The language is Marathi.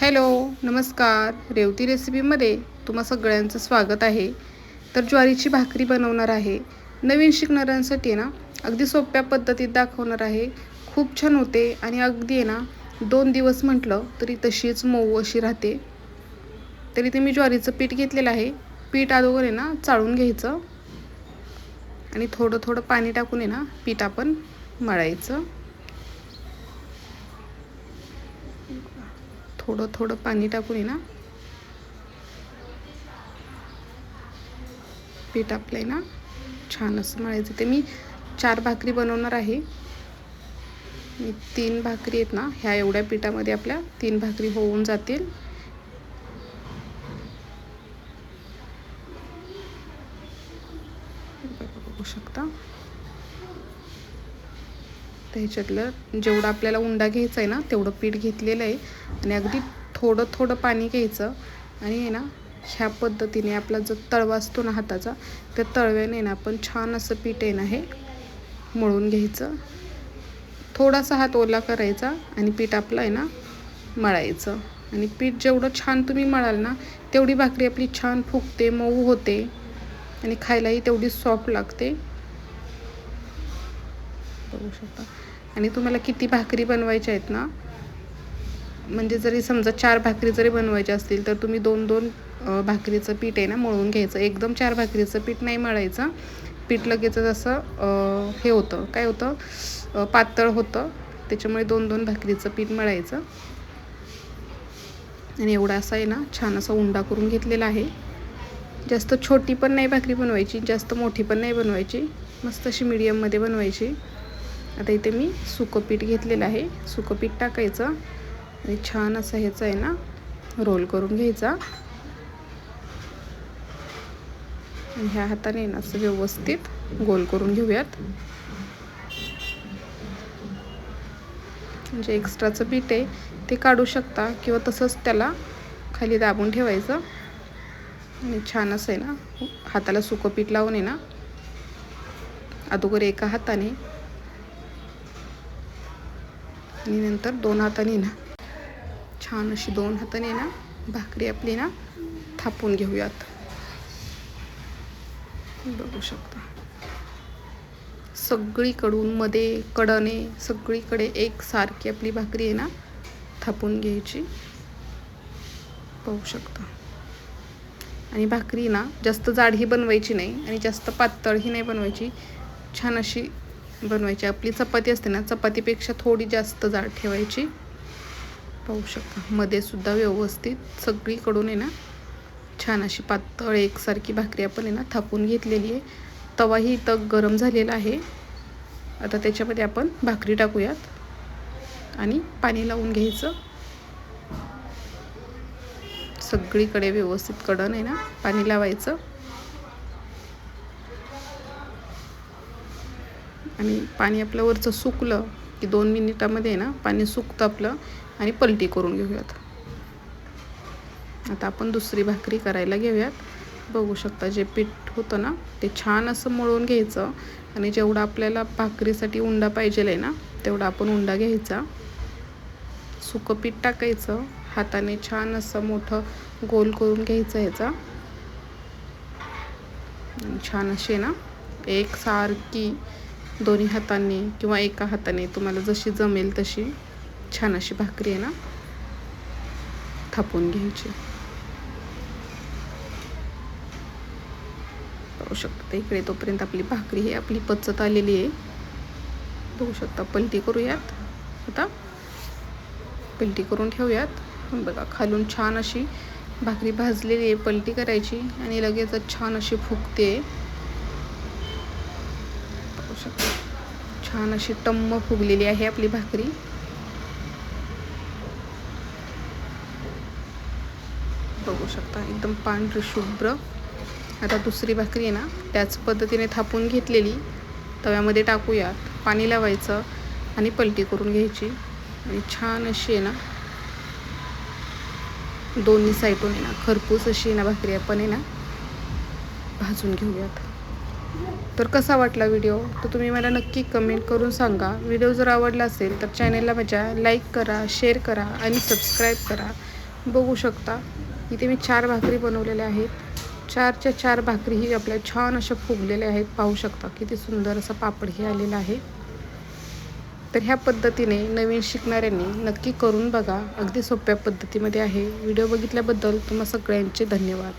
हॅलो नमस्कार. रेवती रेसिपीमध्ये तुम्हा सगळ्यांचं स्वागत आहे. तर ज्वारीची भाकरी बनवणार आहे. नवीन शिकणाऱ्यांसाठी ना अगदी सोप्या पद्धतीत दाखवणार आहे. खूप छान होते आणि अगदी आहे ना दोन दिवस म्हटलं तरी तशीच मऊ अशी राहते. तरी ते मी ज्वारीचं पीठ घेतलेलं आहे. पीठ अगोदर आहे ना चाळून घ्यायचं. आणि थोडं थोडं पाणी टाकून आहे ना पीठ आपण मळायचं. थोडं थोडं पाणी टाकून आहे ना? पीठ आपलं आहे ना? छान असं मळायचं. ते मी चार भाकरी बनवणार आहे. मी तीन भाकरी आहेत ना ह्या एवढ्या पिठामध्ये आपल्या तीन भाकरी होऊन जातील. बघू शकता? तर ह्याच्यातलं जेवढं आपल्याला उंडा घ्यायचा आहे ना तेवढं पीठ घेतलेलं आहे. आणि अगदी थोडं थोडं पाणी घ्यायचं. आणि आहे ना ह्या पद्धतीने आपला जो तळवा असतो ना हाताचा त्या तळव्याने ना आपण छान असं पीठ आहे ना हे मळून घ्यायचं. थोडासा हात ओला करायचा आणि पीठ आपलं आहे ना मळायचं. आणि पीठ जेवढं छान तुम्ही मळाल ना तेवढी भाकरी आपली छान फुगते मऊ होते. आणि खायलाही तेवढी सॉफ्ट लागते. बघू शकता. आणि तुम्हाला किती भाकरी बनवायच्या आहेत ना म्हणजे जरी समजा चार भाकरी जरी बनवायच्या असतील तर तुम्ही दोन दोन भाकरीचं पीठ आहे ना मळून घ्यायचं. एकदम चार भाकरीचं पीठ नाही मळायचं. पीठ लगेच असं हे होतं. काय होतं? पातळ होतं. त्याच्यामुळे दोन दोन भाकरीचं पीठ मळायचं. आणि एवढा असा आहे ना छान असा उंडा करून घेतलेला आहे. जास्त छोटी पण नाही भाकरी बनवायची जास्त मोठी पण नाही बनवायची. मस्त अशी मीडियममध्ये बनवायची. आता इथे मी सुकं पीठ घेतलेलं आहे. सुकं पीठ टाकायचं. आणि छान असं ह्याचं आहे ना रोल करून घ्यायचा. आणि ह्या हाताने ना असं व्यवस्थित गोल करून घेऊयात. म्हणजे एक्स्ट्राचं पीठ आहे ते काढू शकता किंवा तसंच त्याला खाली दाबून ठेवायचं. आणि छान असं आहे ना हाताला सुकं पीठ लावून आहे ना अगोदर एका हाताने आणि नंतर दोन हाताने ना. छान अशी दोन हाताने ना भाकरी आपली ना थापून घेऊयात. बघू शकता. सगळीकडून मध्ये कडने सगळीकडे एक सारखी आपली भाकरी आहे ना थापून घ्यायची. पाहू शकता. आणि भाकरी ना जास्त जाडही बनवायची नाही आणि जास्त पातळही नाही बनवायची. छान अशी बनवायची. आपली चपाती असते ना चपातीपेक्षा थोडी जास्त जाड ठेवायची. पाहू शकता. मध्ये सुद्धा व्यवस्थित सगळीकडून आहे ना छान अशी पातळ एकसारखी भाकरी आपण आहे ना थापून घेतलेली आहे. तवाही इथं गरम झालेला आहे. आता त्याच्यामध्ये आपण भाकरी टाकूयात. आणि पाणी लावून घ्यायचं. सगळीकडे व्यवस्थित कडण आहे ना पाणी लावायचं. आणि पाणी आपलं वरचं सुकलं की दोन मिनिटामध्ये ना पाणी सुकतं आपलं आणि पलटी करून घेऊयात. आता आपण दुसरी भाकरी करायला घेऊयात. बघू शकता जे पीठ होतं ना ते छान असं मळून घ्यायचं आणि जेवढा आपल्याला भाकरीसाठी उंडा पाहिजे आहे ना तेवढा आपण उंडा घ्यायचा. सुकं पीठ टाकायचं हाताने छान असं मोठं गोल करून घ्यायचं ह्याचा. छान असे ना एक सारखी दोन्ही हातांनी किंवा एका हाताने तुम्हाला जशी जमेल तशी छान अशी भाकरी आहे ना थापून घ्यायची. पाहू शकता इकडे तोपर्यंत आपली भाकरी ही आपली पचत आलेली आहे. बघू शकता पलटी करूयात. आता पलटी करून ठेवूयात. बघा खालून छान अशी भाकरी भाजलेली आहे पलटी करायची आणि लगेचच छान अशी फुगते. छान अशी टम्म फुगलेली आहे आपली भाकरी. बघू शकता एकदम पांढरी शुभ्र. आता दुसरी भाकरी आहे ना त्याच पद्धतीने थापून घेतलेली. तव्यामध्ये टाकूयात पाणी लावायचं आणि पलटी करून घ्यायची. आणि छान अशी आहे ना दोन्ही साईडून आहे ना खरपूस अशी आहे ना भाकरी आपण आहे ना भाजून घेऊयात. तर कसा वाटला व्हिडिओ तर तुम्ही मला नक्की कमेंट करून सांगा. व्हिडिओ जर आवडला असेल तर चॅनलला माझ्या लाईक करा शेअर करा आणि सबस्क्राईब करा. बघू शकता. इथे मी चार भाकरी बनवलेल्या आहेत. चारच्या चार भाकरीही आपल्या छान अशा फुगलेल्या आहेत. पाहू शकता किती सुंदर असं पापडही आलेला आहे. तर ह्या पद्धतीने नवीन शिकणाऱ्यांनी नक्की करून बघा. अगदी सोप्या पद्धतीमध्ये आहे. व्हिडिओ बघितल्याबद्दल तुम्हा सगळ्यांचे धन्यवाद.